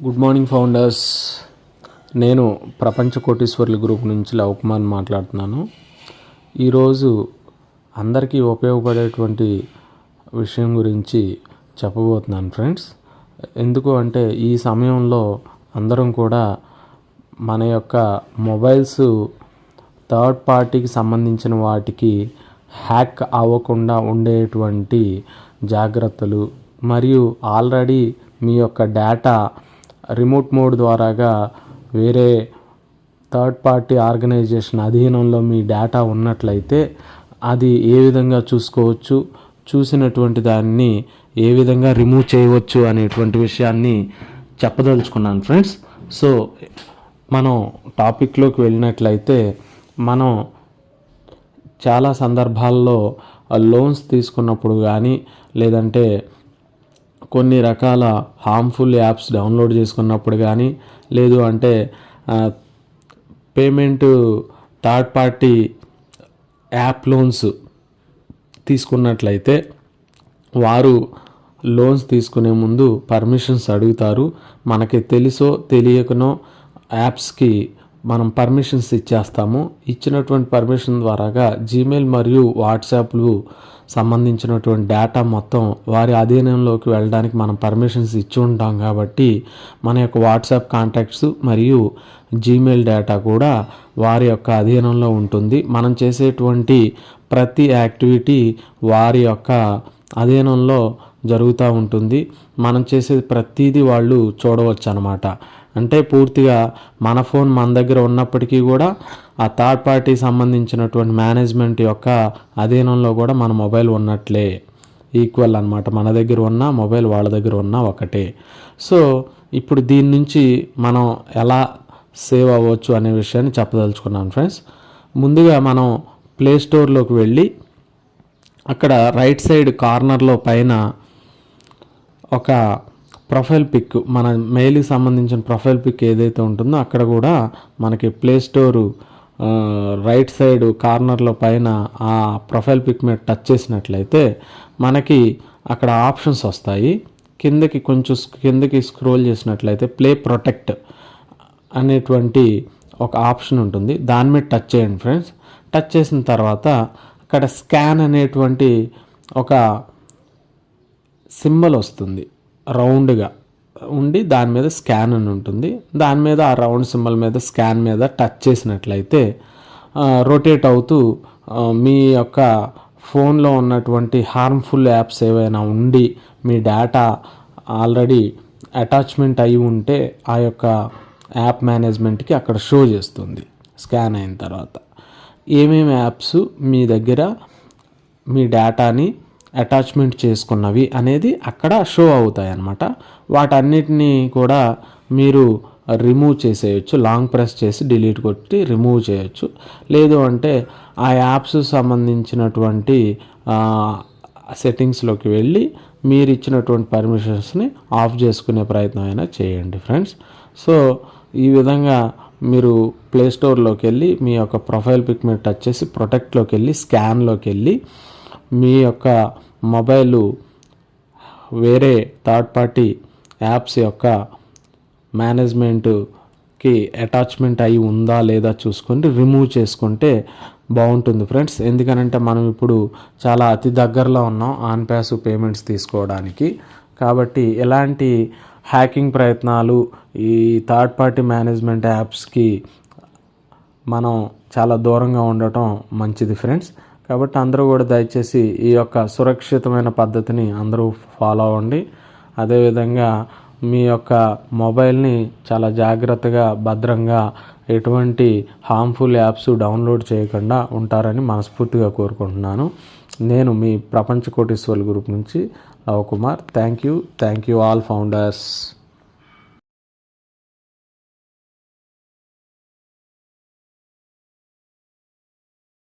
Good morning founders నేను ప్రపంచ కోటీశ్వర్ల గ్రూప్ నుంచి లవ్ కుమార్ మాట్లాడుతున్నాను. ఈరోజు అందరికీ ఉపయోగపడేటువంటి విషయం గురించి చెప్పబోతున్నాను ఫ్రెండ్స్ ఎందుకు అంటే ఈ సమయంలో అందరం కూడా మన యొక్క మొబైల్స్ థర్డ్ పార్టీకి సంబంధించిన వాటికి హ్యాక్ అవ్వకుండా ఉండేటువంటి జాగ్రత్తలు మరియు ఆల్రెడీ మీ యొక్క డేటా రిమోట్ మోడ్ ద్వారాగా వేరే థర్డ్ పార్టీ ఆర్గనైజేషన్ అధీనంలో మీ డేటా ఉన్నట్లయితే అది ఏ విధంగా చూసుకోవచ్చు చూసినటువంటి దాన్ని ఏ విధంగా రిమూవ్ చేయవచ్చు అనేటువంటి విషయాన్ని చెప్పదలుచుకున్నాను ఫ్రెండ్స్ సో మనం టాపిక్లోకి వెళ్ళినట్లయితే మనం చాలా సందర్భాల్లో లోన్స్ తీసుకున్నప్పుడు కానీ లేదంటే కొన్ని రకాల హార్మ్ఫుల్ యాప్స్ డౌన్లోడ్ చేసుకున్నప్పుడు కానీ లేదు అంటే payment third party app loans తీసుకున్నట్లయితే వారు లోన్స్ తీసుకునే ముందు పర్మిషన్స్ అడుగుతారు. మనకి తెలుసో తెలియకనో యాప్స్కి మనం పర్మిషన్స్ ఇచ్చేస్తాము. ఇచ్చినటువంటి పర్మిషన్ ద్వారాగా జీమెయిల్ మరియు వాట్సాప్లు సంబంధించినటువంటి డేటా మొత్తం వారి అధీనంలోకి వెళ్ళడానికి మనం పర్మిషన్స్ ఇచ్చి ఉంటాం కాబట్టి మన యొక్క వాట్సాప్ కాంటాక్ట్స్ మరియు జీమెయిల్ డేటా కూడా వారి యొక్క అధీనంలో ఉంటుంది. మనం చేసేటువంటి ప్రతి యాక్టివిటీ వారి యొక్క అధీనంలో జరుగుతూ ఉంటుంది. మనం చేసేది ప్రతిదీ వాళ్ళు చూడవచ్చు అనమాట అంటే పూర్తిగా మన ఫోన్ మన దగ్గర ఉన్నప్పటికీ కూడా ఆ థర్డ్ పార్టీ సంబంధించినటువంటి మేనేజ్మెంట్ యొక్క అధీనంలో కూడా మన మొబైల్ ఉన్నట్లే. ఈక్వల్ అనమాట మన దగ్గర ఉన్న మొబైల్ వాళ్ళ దగ్గర ఉన్న ఒకటే. సో ఇప్పుడు దీని నుంచి మనం ఎలా సేవ్ అవ్వచ్చు అనే విషయాన్ని చెప్పదలుచుకున్నాను ఫ్రెండ్స్ ముందుగా మనం ప్లే స్టోర్లోకి వెళ్ళి అక్కడ రైట్ సైడ్ కార్నర్లో పైన ఒక ప్రొఫైల్ పిక్ మన మెయిల్కి సంబంధించిన ప్రొఫైల్ పిక్ ఏదైతే ఉంటుందో అక్కడ కూడా మనకి ప్లే స్టోరు రైట్ సైడ్ కార్నర్లో పైన ఆ ప్రొఫైల్ పిక్ మీద టచ్ చేసినట్లయితే మనకి అక్కడ ఆప్షన్స్ వస్తాయి. కిందకి కొంచెం కిందకి స్క్రోల్ చేసినట్లయితే ప్లే ప్రొటెక్ట్ అనేటువంటి ఒక ఆప్షన్ ఉంటుంది. దాని మీద టచ్ చేయండి ఫ్రెండ్స్. టచ్ చేసిన తర్వాత అక్కడ స్కాన్ అనేటువంటి ఒక సింబల్ వస్తుంది. రౌండ్గా ఉండి దాని మీద స్కాన్ అని ఉంటుంది. దాని మీద ఆ రౌండ్ సింబల్ మీద స్కాన్ మీద టచ్ చేసినట్లయితే రొటేట్ అవుతూ మీ యొక్క ఫోన్లో ఉన్నటువంటి హార్మ్ఫుల్ యాప్స్ ఏవైనా ఉండి మీ డేటా ఆల్రెడీ అటాచ్మెంట్ అయి ఉంటే ఆ యొక్క యాప్ మేనేజ్మెంట్కి అక్కడ షో చేస్తుంది స్కాన్ అయిన తర్వాత. ఏమేమి యాప్స్ మీ దగ్గర మీ డేటాని అటాచ్మెంట్ చేసుకున్నవి అనేది అక్కడ షో అవుతాయి అన్నమాట వాటన్నిటినీ కూడా మీరు రిమూవ్ చేసేయచ్చు లాంగ్ ప్రెస్ చేసి డిలీట్ కొట్టి రిమూవ్ చేయొచ్చు. లేదు అంటే ఆ యాప్స్ సంబంధించినటువంటి సెట్టింగ్స్లోకి వెళ్ళి మీరు ఇచ్చినటువంటి పర్మిషన్స్ని ఆఫ్ చేసుకునే ప్రయత్నం అయినా చేయండి ఫ్రెండ్స్ సో ఈ విధంగా మీరు ప్లేస్టోర్లోకి వెళ్ళి మీ యొక్క ప్రొఫైల్ పిక్ మీద టచ్ చేసి ప్రొటెక్ట్లోకి వెళ్ళి స్కాన్లోకి వెళ్ళి మీ యొక్క మొబైలు వేరే థర్డ్ పార్టీ యాప్స్ యొక్క మేనేజ్మెంట్కి అటాచ్మెంట్ అయి ఉందా లేదా చూసుకొని రిమూవ్ చేసుకుంటే బాగుంటుంది ఫ్రెండ్స్. ఎందుకనంటే మనం ఇప్పుడు చాలా అతి దగ్గరలో ఉన్నాం ఆన్ ప్యాస్ పేమెంట్స్ తీసుకోవడానికి. కాబట్టి ఎలాంటి హ్యాకింగ్ ప్రయత్నాలు ఈ థర్డ్ పార్టీ మేనేజ్మెంట్ యాప్స్కి మనం చాలా దూరంగా ఉండటం మంచిది ఫ్రెండ్స్. కాబట్టి అందరూ కూడా దయచేసి ఈ యొక్క సురక్షితమైన పద్ధతిని అందరూ ఫాలో అవ్వండి. అదేవిధంగా మీ యొక్క మొబైల్ని చాలా జాగ్రత్తగా భద్రంగా ఎటువంటి హార్మ్ఫుల్ యాప్స్ డౌన్లోడ్ చేయకుండా ఉంటారని మనస్ఫూర్తిగా కోరుకుంటున్నాను. నేను మీ ప్రపంచ కోటీశ్వర్ల గ్రూప్ నుంచి Lav Kumar. Thank you thank you all founders